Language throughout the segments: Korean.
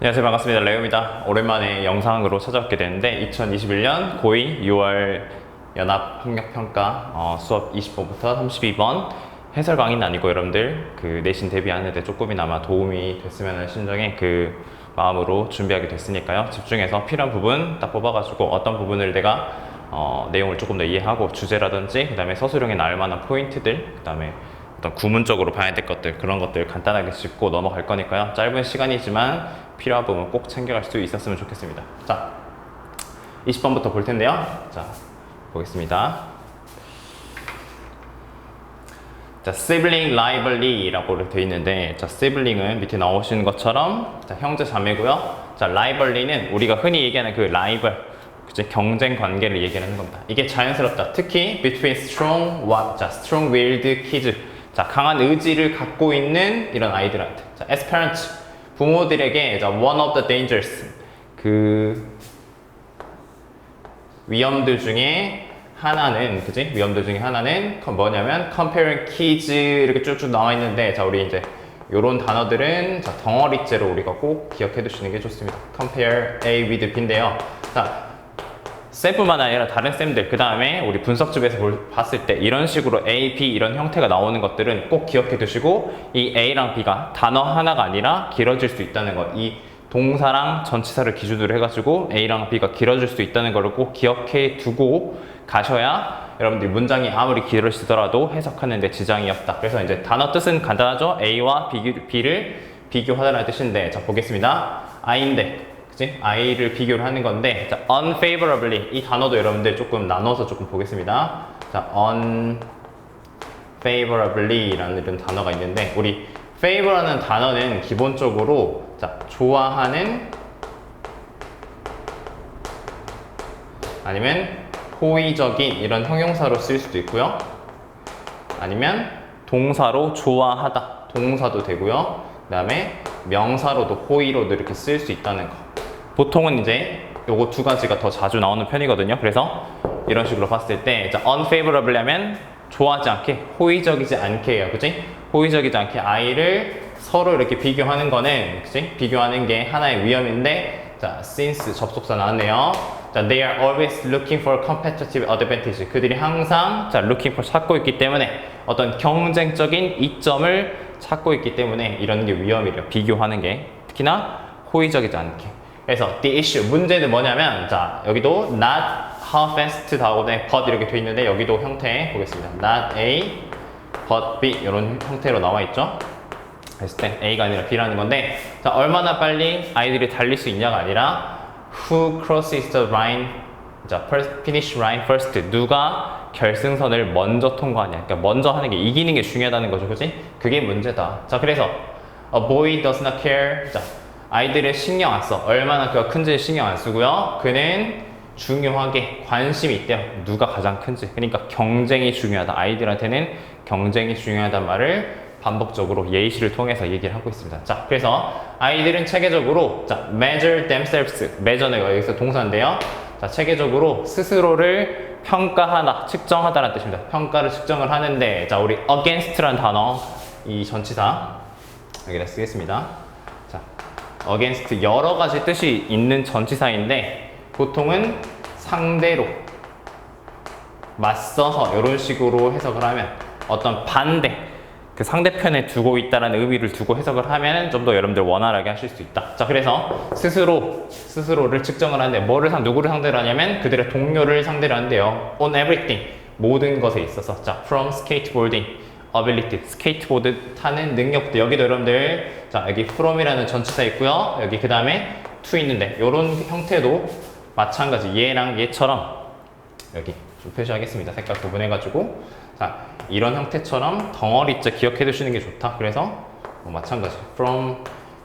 안녕하세요. 반갑습니다. 레오입니다. 오랜만에 영상으로 찾아뵙게 되는데 2021년 고2 6월 연합 학력평가 어, 수업 20번부터 32번 해설 강의는 아니고 여러분들 그 내신 대비하는데 조금이나마 도움이 됐으면 하는 심정의 그 마음으로 준비하게 됐으니까요. 집중해서 필요한 부분 딱 뽑아가지고 어떤 부분을 내가 어, 내용을 조금 더 이해하고 주제라든지 그 다음에 서술형에 나올 만한 포인트들 그 다음에 어떤 구문적으로 봐야 될 것들 그런 것들 간단하게 짚고 넘어갈 거니까요. 짧은 시간이지만 필요한 부분 꼭 챙겨갈 수 있었으면 좋겠습니다. 자 20번부터 볼 텐데요. 자 보겠습니다. 자 sibling rivalry라고 되어 있는데 자 sibling은 밑에 나오시는 것처럼 자 형제 자매고요. 자 rivalry는 우리가 흔히 얘기하는 그 rival 그치 경쟁 관계를 얘기하는 겁니다. 이게 자연스럽다. 특히 between strong what 자 strong willed kids. 자 강한 의지를 갖고 있는 이런 아이들한테. 자 as parents 부모들에게 자 one of the dangers. 그 위험들 중에 하나는 그지? 위험들 중에 하나는 그 뭐냐면 comparing kids 이렇게 쭉쭉 나와 있는데 자 우리 이제 요런 단어들은 자 덩어리째로 우리가 꼭 기억해 두시는 게 좋습니다. compare A with B인데요. 자 쌤뿐만 아니라 다른 쌤들 그 다음에 우리 분석집에서 볼- 봤을 때 이런 식으로 A, B 이런 형태가 나오는 것들은 꼭 기억해 두시고 이 A랑 B가 단어 하나가 아니라 길어질 수 있다는 것. 이 동사랑 전치사를 기준으로 해가지고 A랑 B가 길어질 수 있다는 걸꼭 기억해 두고 가셔야 여러분들이 문장이 아무리 길어지더라도 해석하는 데 지장이 없다. 그래서 이제 단어 뜻은 간단하죠. A와 B, B를 비교하다는 뜻인데 자 보겠습니다. I인데 그치? I를 비교를 하는 건데 자, unfavorably 이 단어도 여러분들 조금 나눠서 조금 보겠습니다. 자, unfavorably라는 이런 단어가 있는데 우리 favor라는 단어는 기본적으로 자, 좋아하는 아니면 호의적인 이런 형용사로 쓸 수도 있고요. 아니면 동사로 좋아하다 동사도 되고요. 그 다음에 명사로도 호의로도 이렇게 쓸 수 있다는 거. 보통은 이제 요거 두 가지가 더 자주 나오는 편이거든요. 그래서 이런 식으로 봤을 때 자, unfavorable 하면 좋아하지 않게 호의적이지 않게요. 그치? 호의적이지 않게 아이를 서로 이렇게 비교하는 거는 그치? 비교하는 게 하나의 위험인데 자, since 접속사 나왔네요. 자, they are always looking for competitive advantage. 그들이 항상 자, looking for 찾고 있기 때문에 어떤 경쟁적인 이점을 찾고 있기 때문에 이런 게 위험이래요. 비교하는 게 특히나 호의적이지 않게. 그래서 the issue 문제는 뭐냐면 자 여기도 not how fast 다음에 but 이렇게 돼 있는데 여기도 형태 보겠습니다. not A but B 이런 형태로 나와 있죠. 했을 때 A가 아니라 B라는 건데 자 얼마나 빨리 아이들이 달릴 수 있냐가 아니라 who crosses the line 자 first, finish line first 누가 결승선을 먼저 통과하냐 그러니까 먼저 하는 게 이기는 게 중요하다는 거죠 그지 그게 문제다 자 그래서 a boy does not care 자 아이들을 신경 안 써 얼마나 그가 큰지 신경 안 쓰고요 그는 중요하게 관심이 있대요 누가 가장 큰지 그러니까 경쟁이 중요하다 아이들한테는 경쟁이 중요하단 말을 반복적으로 예시를 통해서 얘기를 하고 있습니다. 자, 그래서 아이들은 체계적으로 자, measure themselves, measure는 여기서 동사인데요. 자, 체계적으로 스스로를 평가하다, 측정하다라는 뜻입니다. 평가를 측정을 하는데, 자, 우리 against라는 단어, 이 전치사 여기다 쓰겠습니다. 자, against 여러 가지 뜻이 있는 전치사인데 보통은 상대로 맞서서 이런 식으로 해석을 하면 어떤 반대 그 상대편에 두고 있다는 의미를 두고 해석을 하면 좀 더 여러분들 원활하게 하실 수 있다. 자, 그래서 스스로 스스로를 측정을 하는데 뭐를 상 누구를 상대로 하냐면 그들의 동료를 상대로 한대요. on everything 모든 것에 있어서 자, from skateboarding ability 스케이트보드 타는 능력도 여기도 여러분들 자, 여기 from이라는 전치사 있고요. 여기 그 다음에 to 있는데 이런 형태도 마찬가지 얘랑 얘처럼 여기 좀 표시하겠습니다. 색깔 구분해가지고 자 이런 형태처럼 덩어리째 기억해 두시는 게 좋다. 그래서 뭐 마찬가지 from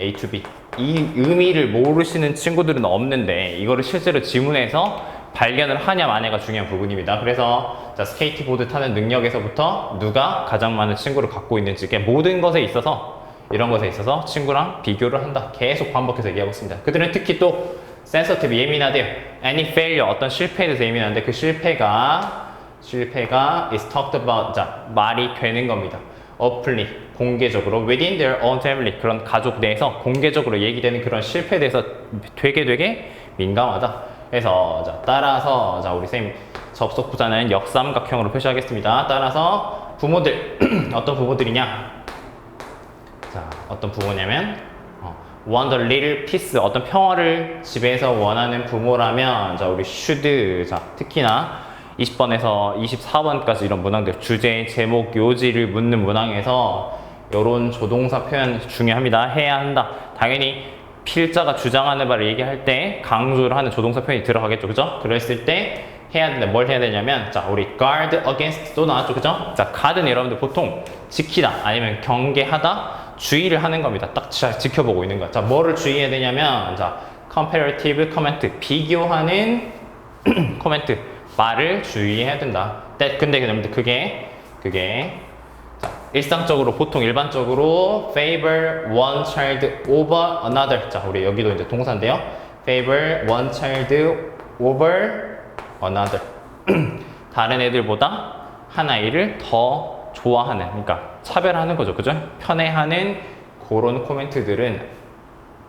A to B 이 의미를 모르시는 친구들은 없는데 이거를 실제로 지문에서 발견을 하냐 마냐가 중요한 부분입니다. 그래서 자 스케이트보드 타는 능력에서부터 누가 가장 많은 친구를 갖고 있는지 모든 것에 있어서 이런 것에 있어서 친구랑 비교를 한다. 계속 반복해서 얘기하고 있습니다. 그들은 특히 또 센서티브 예민하대요. any failure 어떤 실패에 대해서 예민한데 그 실패가 실패가 is talked about 자 말이 되는 겁니다. openly 공개적으로 within their own family 그런 가족 내에서 공개적으로 얘기되는 그런 실패에 대해서 되게 되게 민감하다. 그래서 자, 따라서 자 우리 쌤 접속 부자는 역삼각형으로 표시하겠습니다. 따라서 부모들 어떤 부모들이냐? 자 어떤 부모냐면 어, want a little peace 어떤 평화를 집에서 원하는 부모라면 자 우리 should 자 특히나 20번에서 24번까지 이런 문항들 주제, 제목, 요지를 묻는 문항에서 이런 조동사 표현 중요합니다. 해야 한다. 당연히 필자가 주장하는 바를 얘기할 때 강조를 하는 조동사 표현이 들어가겠죠. 그죠? 그랬을 때 해야 된다. 뭘 해야 되냐면 자, 우리 guard against도 나왔죠. 그죠? 자, guard는 여러분들 보통 지키다 아니면 경계하다 주의를 하는 겁니다. 딱 자, 지켜보고 있는 거야. 자, 뭐를 주의해야 되냐면 자, comparative comment 비교하는 코멘트 말을 주의해야 된다. 때- 근데 여러분들 그게 그게 자, 일상적으로 보통 일반적으로 favor one child over another. 자, 우리 여기도 이제 동사인데요. favor one child over another. 다른 애들보다 한 아이를 더 좋아하는, 그러니까 차별하는 거죠, 그죠? 편애하는 그런 코멘트들은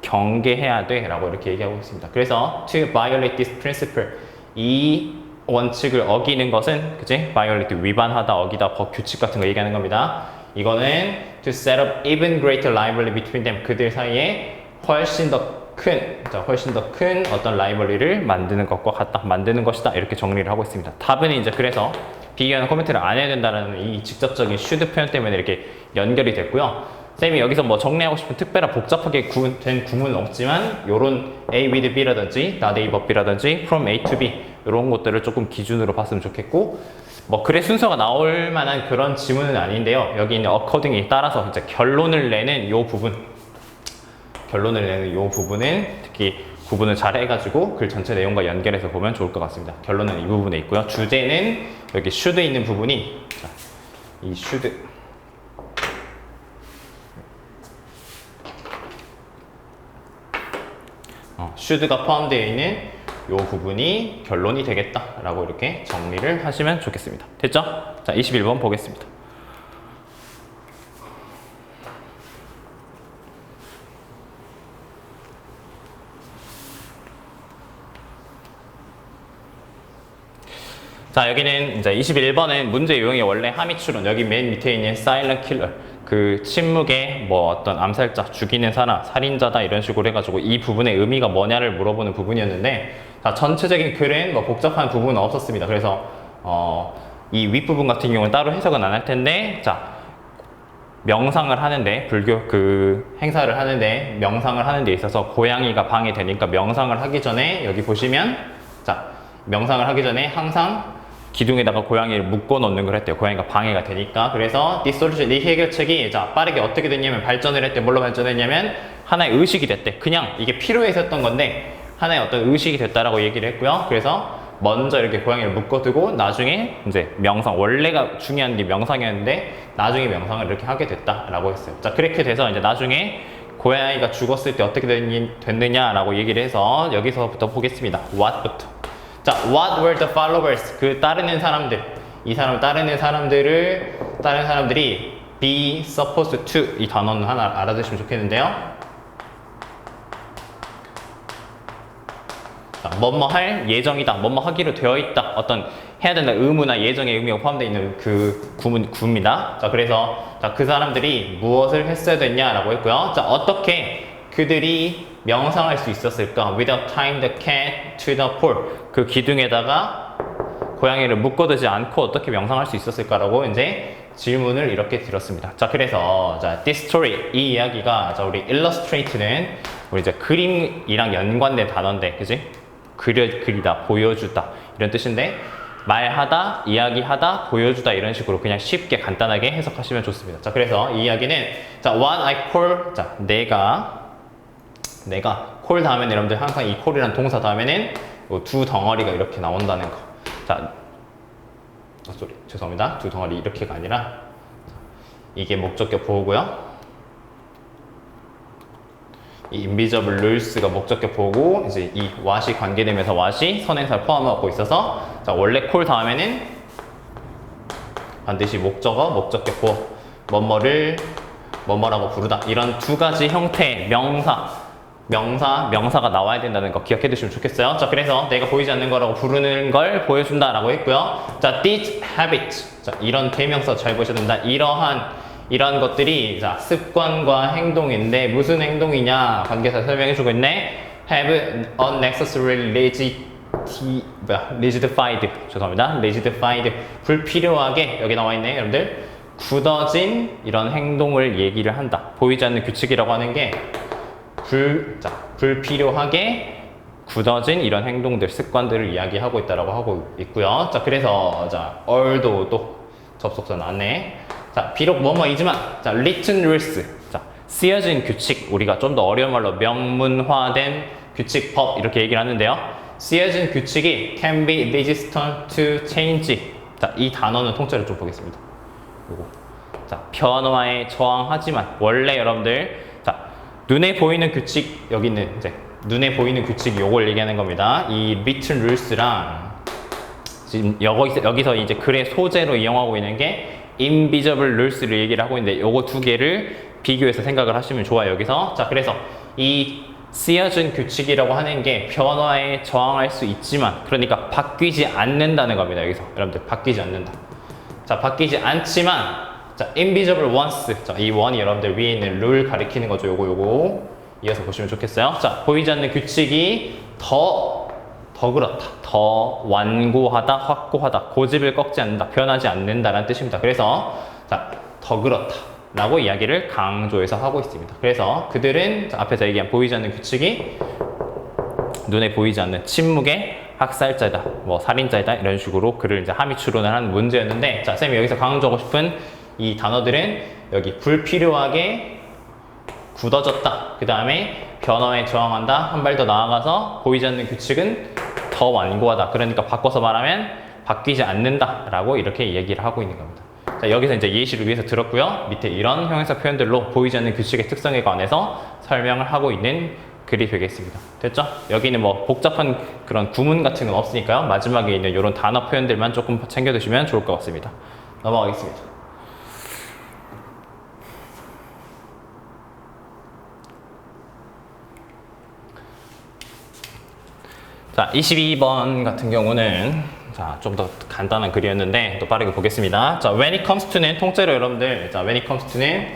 경계해야 돼 라고 이렇게 얘기하고 있습니다. 그래서 to violate this principle 이 원칙을 어기는 것은 그지? violate 위반하다, 어기다, 법 규칙 같은 거 얘기하는 겁니다. 이거는 to set up even greater rivalry between them 그들 사이에 훨씬 더 큰, 자, 훨씬 더 큰 어떤 라이벌리를 만드는 것과 같다, 만드는 것이다 이렇게 정리를 하고 있습니다. 답은 이제 그래서 비교하는 코멘트를 안 해야 된다는 이 직접적인 should 표현 때문에 이렇게 연결이 됐고요. 쌤이 여기서 뭐 정리하고 싶은 특별한 복잡하게 구, 된 구문은 없지만 요런 A with B라든지 not A but B라든지 from A to B 이런 것들을 조금 기준으로 봤으면 좋겠고 뭐 글의 순서가 나올 만한 그런 지문은 아닌데요. 여기 있는 according에 따라서 이제 결론을 내는 요 부분 결론을 내는 이 부분은 특히 구분을 잘 해가지고 글 전체 내용과 연결해서 보면 좋을 것 같습니다. 결론은 이 부분에 있고요. 주제는 여기 should 있는 부분이 자, 이 should 어, should가 포함되어 있는 이 부분이 결론이 되겠다라고 이렇게 정리를 하시면 좋겠습니다. 됐죠? 자, 21번 보겠습니다. 자 여기는 이제 21번은 문제 유형이 원래 함의 추론 여기 맨 밑에 있는 silent killer 그 침묵의 뭐 어떤 암살자 죽이는 사람 살인자다 이런 식으로 해가지고 이 부분의 의미가 뭐냐를 물어보는 부분이었는데 자 전체적인 글은 뭐 복잡한 부분은 없었습니다 그래서 어 이 윗부분 같은 경우는 따로 해석은 안 할 텐데 자 명상을 하는데 불교 그 행사를 하는데 명상을 하는 데 있어서 고양이가 방해되니까 명상을 하기 전에 여기 보시면 자 명상을 하기 전에 항상 기둥에다가 고양이를 묶어 놓는 걸 했대요. 고양이가 방해가 되니까. 그래서 이 솔루션, 이 해결책이 자 빠르게 어떻게 됐냐면 발전을 했대. 뭘로 발전했냐면 하나의 의식이 됐대. 그냥 이게 필요해서 했던 건데 하나의 어떤 의식이 됐다라고 얘기를 했고요. 그래서 먼저 이렇게 고양이를 묶어두고 나중에 이제 명상 원래가 중요한 게 명상이었는데 나중에 명상을 이렇게 하게 됐다라고 했어요. 자 그렇게 돼서 이제 나중에 고양이가 죽었을 때 어떻게 됐느냐라고 얘기를 해서 여기서부터 보겠습니다. what부터. 자, what were the followers? 그 따르는 사람들. 이 사람을 따르는 사람들을 따르는 사람들이 be supposed to 이 단어는 하나 알아두시면 좋겠는데요. 자, 뭐뭐 할 예정이다. 뭐뭐 하기로 되어 있다. 어떤 해야 된다 의무나 예정의 의미가 포함되어 있는 그 구문 구입니다. 자, 그래서 자, 그 사람들이 무엇을 했어야 됐냐라고 했고요. 자, 어떻게 그들이 명상할 수 있었을까? Without tying the cat to the pole. 그 기둥에다가 고양이를 묶어두지 않고 어떻게 명상할 수 있었을까라고 이제 질문을 이렇게 드렸습니다. 자, 그래서 자, this story 이 이야기가 자, 우리 illustrate는 우리 이제 그림이랑 연관된 단어인데, 그지? 그려 그리다, 보여주다 이런 뜻인데 말하다, 이야기하다, 보여주다 이런 식으로 그냥 쉽게 간단하게 해석하시면 좋습니다. 자, 그래서 이 이야기는 자, what I call 자, 내가 내가 콜 다음에는 여러분들 항상 이 콜이란 동사 다음에는 요두 덩어리가 이렇게 나온다는 거. 자, 아, 죄송합니다. 두 덩어리 이렇게가 아니라 이게 목적격 보호고요. 이 invisible rules가 목적격 보고 이제 이 what이 관계되면서 what이 선행사를 포함하고 있어서 자 원래 콜 다음에는 반드시 목적어 목적격 보호 뭐뭐를 뭐뭐라고 부르다. 이런 두 가지 형태의 명사 명사 명사가 나와야 된다는 거 기억해 두시면 좋겠어요. 자 그래서 내가 보이지 않는 거라고 부르는 걸 보여준다 라고 했고요. 자 these habits 자 이런 대명사 잘 보셔야 된다. 이러한 이러한 것들이 자 습관과 행동인데 무슨 행동이냐 관계사 설명해 주고 있네 have unnecessary rigidity 뭐야 rigidified 죄송합니다 rigidified 불필요하게 여기 나와 있네 여러분들 굳어진 이런 행동을 얘기를 한다 보이지 않는 규칙이라고 하는 게 불, 자, 불필요하게 굳어진 이런 행동들, 습관들을 이야기하고 있다라고 하고 있고요. 자, 그래서 자, 얼도 또 접속사 나왔네. 자, 비록 뭐뭐이지만 자, written rules. 자, 쓰여진 규칙. 우리가 좀 더 어려운 말로 명문화된 규칙, 법 이렇게 얘기를 하는데요. 쓰여진 규칙이 can be resistant to change. 자, 이 단어는 통째로 좀 보겠습니다. 요거. 자, 변화에 저항하지만 원래 여러분들 자, 눈에 보이는 규칙 여기 있는 이제 눈에 보이는 규칙 요걸 얘기하는 겁니다. 이 written rules랑 지금 여기서, 여기서 이제 글의 소재로 이용하고 있는 게 invisible rules를 얘기를 하고 있는데 요거 두 개를 비교해서 생각을 하시면 좋아요. 여기서 자 그래서 이 쓰여진 규칙이라고 하는 게 변화에 저항할 수 있지만 그러니까 바뀌지 않는다는 겁니다. 여기서 여러분들 바뀌지 않는다. 자 바뀌지 않지만 자 invisible once 자, 이 원이 여러분들 위에 있는 룰 가리키는 거죠. 요거 요거 이어서 보시면 좋겠어요. 자 보이지 않는 규칙이 더 더 그렇다. 더 완고하다, 확고하다. 고집을 꺾지 않는다. 변하지 않는다라는 뜻입니다. 그래서 자, 더 그렇다. 라고 이야기를 강조해서 하고 있습니다. 그래서 그들은 자, 앞에서 얘기한 보이지 않는 규칙이 눈에 보이지 않는 침묵의 학살자다, 뭐 살인자이다 이런 식으로 글을 이제 함의 추론을 한 문제였는데 자 쌤이 여기서 강조하고 싶은 이 단어들은 여기 불필요하게 굳어졌다. 그 다음에 변화에 저항한다. 한 발 더 나아가서 보이지 않는 규칙은 더 완고하다. 그러니까 바꿔서 말하면 바뀌지 않는다라고 이렇게 얘기를 하고 있는 겁니다. 자, 여기서 이제 예시를 위해서 들었고요. 밑에 이런 형용사 표현들로 보이지 않는 규칙의 특성에 관해서 설명을 하고 있는 글이 되겠습니다. 됐죠? 여기는 뭐 복잡한 그런 구문 같은 건 없으니까요. 마지막에 있는 이런 단어 표현들만 조금 챙겨두시면 좋을 것 같습니다. 넘어가겠습니다. 자, 22번 같은 경우는 자, 좀 더 간단한 글이었는데 또 빠르게 보겠습니다. 자, when it comes to는 통째로 여러분들 자, when it comes to는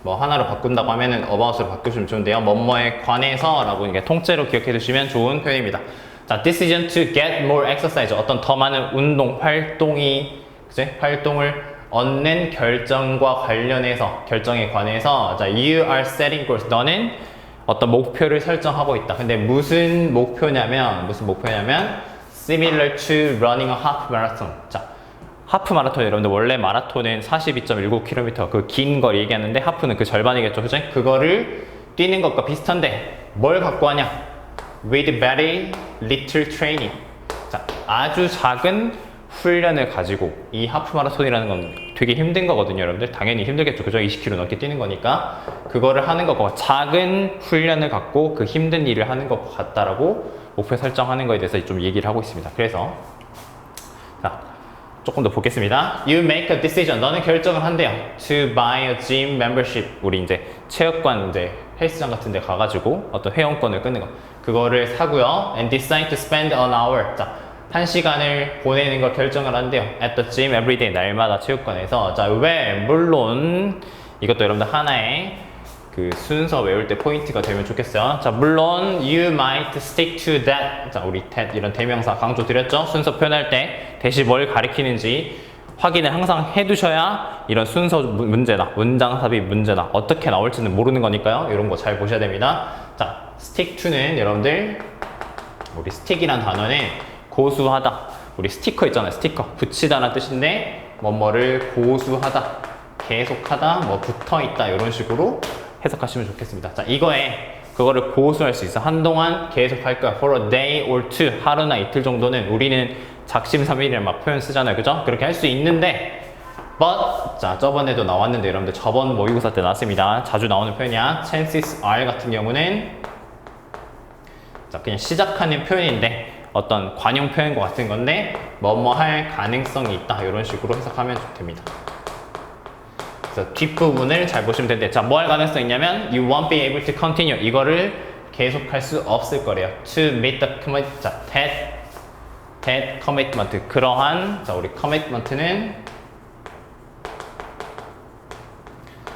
뭐 하나로 바꾼다고 하면은 about으로 바꾸시면 좋은데요. 뭐뭐에 관해서라고 이게 통째로 기억해 두시면 좋은 표현입니다. 자, decision to get more exercise 어떤 더 많은 운동 활동이 그제 활동을 얻는 결정과 관련해서 결정에 관해서 자, you are setting goals 너는 어떤 목표를 설정하고 있다. 근데 무슨 목표냐면 무슨 목표냐면 similar to running a half marathon. 자, 하프 마라톤 여러분들 원래 마라톤은 42.19km 그긴걸 얘기하는데 하프는 그 절반이겠죠, 그죠? 그거를 뛰는 것과 비슷한데 뭘 갖고 하냐? With very little training. 자, 아주 작은 훈련을 가지고 이 하프 마라톤이라는 건 되게 힘든 거거든요, 여러분들. 당연히 힘들겠죠, 그죠? 20km 넘게 뛰는 거니까 그거를 하는 것과 작은 훈련을 갖고 그 힘든 일을 하는 것과 같다라고 목표 설정하는 거에 대해서 좀 얘기를 하고 있습니다. 그래서 자, 조금 더 보겠습니다. You make a decision. 너는 결정을 한대요. To buy a gym membership. 우리 이제 체육관 이제 헬스장 같은 데 가가지고 어떤 회원권을 끊는 거. 그거를 사고요. And decide to spend an hour. 자, 한 시간을 보내는 걸 결정을 한대요. At the gym every day. 날마다 체육관에서. 자, 왜? 물론 이것도 여러분들 하나의 그 순서 외울 때 포인트가 되면 좋겠어요. 자, 물론 you might stick to that. 자, 우리 that 이런 대명사 강조 드렸죠. 순서 표현할 때 대시 뭘 가리키는지 확인을 항상 해 두셔야 이런 순서 문- 문제나 문장 삽입 문제나 어떻게 나올지는 모르는 거니까요. 이런 거 잘 보셔야 됩니다. 자, stick to는 여러분들 우리 스틱이란 단어는 고수하다. 우리 스티커 있잖아요. 스티커. 붙이다라는 뜻인데 뭐뭐를 고수하다. 계속하다. 뭐 붙어있다. 이런 식으로 해석하시면 좋겠습니다. 자, 이거에 그거를 고수할 수 있어. 한동안 계속 할 거야. For a day or two. 하루나 이틀 정도는 우리는 작심삼일이란 막 표현 쓰잖아요. 그죠? 그렇게 할 수 있는데 but 자 저번에도 나왔는데 여러분들 저번 모의고사 때 나왔습니다. 자주 나오는 표현이야. chances are 같은 경우는 자, 그냥 시작하는 표현인데 어떤 관용 표현과 같은 건데 뭐뭐 할 가능성이 있다 이런 식으로 해석하면 됩니다. 그래서 뒷부분을 잘 보시면 되는데 자, 뭐 할 가능성이 있냐면 you won't be able to continue 이거를 계속할 수 없을 거래요. to meet the commitment. 자, that that commitment. 그러한 자, 우리 commitment는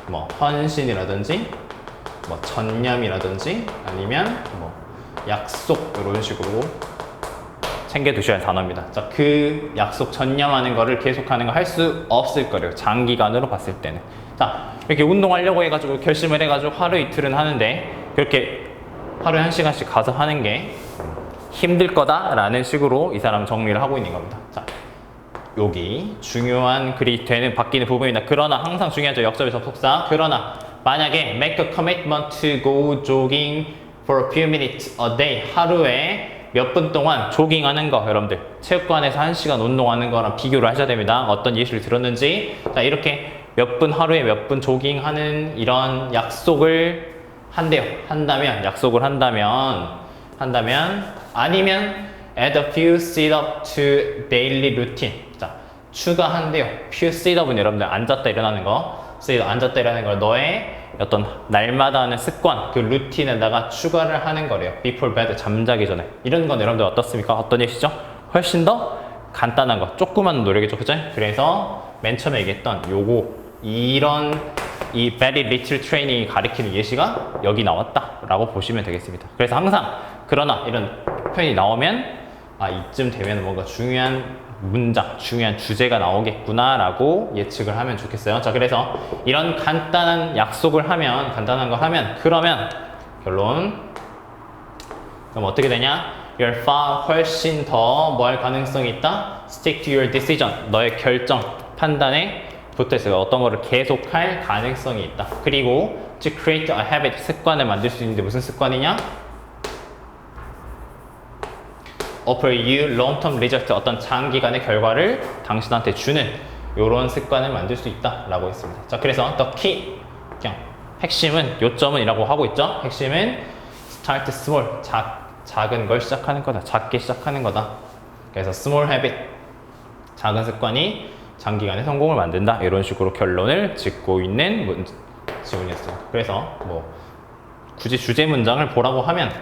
뭐 헌신이라든지 뭐 전념이라든지 아니면 뭐 약속 이런 식으로 챙겨 두셔야 할 단어입니다. 자, 그 약속 전념하는 거를 계속하는 거 할 수 없을 거예요. 장기간으로 봤을 때는. 자, 이렇게 운동하려고 해가지고 결심을 해가지고 하루 이틀은 하는데 그렇게 하루에 한 시간씩 가서 하는 게 힘들 거다라는 식으로 이 사람 정리를 하고 있는 겁니다. 자, 여기 중요한 글이 되는 바뀌는 부분입니다. 그러나 항상 중요하죠. 역접의 접속사. 그러나 만약에 make a commitment to go jogging for a few minutes a day 하루에 몇 분 동안 조깅하는 거 여러분들 체육관에서 한 시간 운동하는 거랑 비교를 하셔야 됩니다. 어떤 예시를 들었는지 자 이렇게 몇 분 하루에 몇 분 조깅하는 이런 약속을 한대요. 한다면 약속을 한다면 한다면 아니면 add a few sit-up to daily routine. 자, 추가한대요. sit-up은 여러분들 앉았다 일어나는 거. sit 앉았다 일어나는 걸 너의 어떤 날마다 하는 습관, 그 루틴에다가 추가를 하는 거래요. before bed 잠자기 전에. 이런 건 여러분들 어떻습니까? 어떤 예시죠? 훨씬 더 간단한 거, 조그만 노력이죠, 그죠? 그래서 맨 처음에 얘기했던 요거 이런 이 very little training이 가리키는 예시가 여기 나왔다라고 보시면 되겠습니다. 그래서 항상 그러나 이런 표현이 나오면 아 이쯤 되면 뭔가 중요한 문장, 중요한 주제가 나오겠구나라고 예측을 하면 좋겠어요. 자, 그래서 이런 간단한 약속을 하면 간단한 거 하면 그러면 결론 그럼 어떻게 되냐? You're far 훨씬 더 뭐 할 가능성이 있다? Stick to your decision. 너의 결정, 판단에 붙어 있어요. 어떤 거를 계속할 가능성이 있다. 그리고 to create a habit 습관을 만들 수 있는데 무슨 습관이냐? Offer you long-term result 어떤 장기간의 결과를 당신한테 주는 이런 습관을 만들 수 있다라고 했습니다. 자, 그래서 the key 그냥 핵심은 요점은이라고 하고 있죠. 핵심은 start small 작, 작은 걸 시작하는 거다. 작게 시작하는 거다. 그래서 small habit 작은 습관이 장기간의 성공을 만든다. 이런 식으로 결론을 짓고 있는 문, 지문이었어요. 그래서 뭐 굳이 주제 문장을 보라고 하면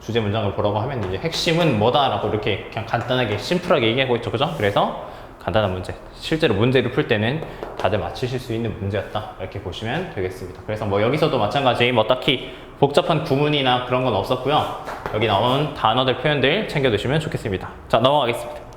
주제 문장을 보라고 하면 이제 핵심은 뭐다라고 이렇게 그냥 간단하게 심플하게 얘기하고 있죠, 그죠? 그래서 간단한 문제. 실제로 문제를 풀 때는 다들 맞히실 수 있는 문제였다 이렇게 보시면 되겠습니다. 그래서 뭐 여기서도 마찬가지 뭐 딱히 복잡한 구문이나 그런 건 없었고요. 여기 나온 단어들 표현들 챙겨두시면 좋겠습니다. 자 넘어가겠습니다.